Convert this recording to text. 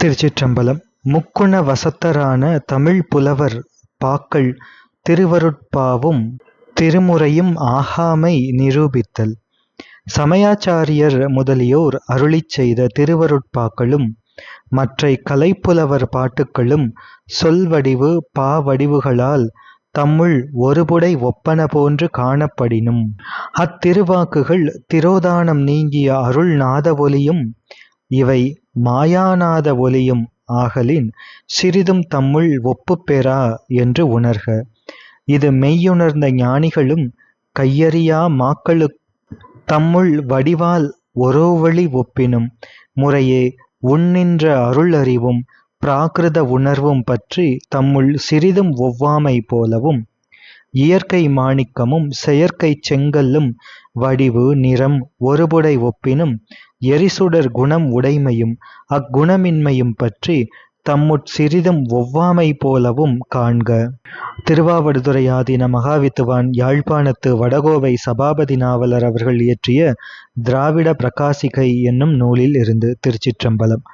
திருச்சிற்றம்பலம். முக்குண வசத்தரான தமிழ் புலவர் பாக்கள் திருவருட்பாவும் திருமுறையும் ஆகாமை நிரூபித்தல். சமயாச்சாரியர் முதலியோர் அருளிச் செய்த திருவருட்பாக்களும் மற்றை கலைப்புலவர் பாட்டுக்களும் சொல்வடிவு பாவடிவுகளால் தம்முள் ஒருபுடை ஒப்பன போன்று காணப்படினும். அத்திருவாக்குகள் திரோதானம் நீங்கிய அருள் நாதவொலியும் இவை மாயாநாத ஒலியும் ஆகலின் சிறிதும் தம்முள் ஒப்புப்பெறா என்று உணர்க. இது மெய்யுணர்ந்த ஞானிகளும் கையறியா மாக்களு தம்முள் வடிவால் ஒரோவழி ஒப்பினும் முறையே உண்ணின்ற அருள் அறிவும் பிராகிருத உணர்வும் பற்றி தம்முள் சிறிதும் ஒவ்வாமை போலவும் இயற்கை மாணிக்கமும் செயற்கைச் செங்கல்லும் வடிவு நிறம் ஒருபுடை ஒப்பினும் எரிசுடர் குணம் உடைமையும் அக்குணமின்மையும் பற்றி தம்முட் சிறிதும் ஒவ்வாமை போலவும் காண்க. திருவாவடுதுறையாதீன மகாவித்துவான் யாழ்ப்பாணத்து வடகோவை சபாபதி நாவலர் அவர்கள் இயற்றிய திராவிட பிரகாசிகை என்னும் நூலில் இருந்து. திருச்சிற்றம்பலம்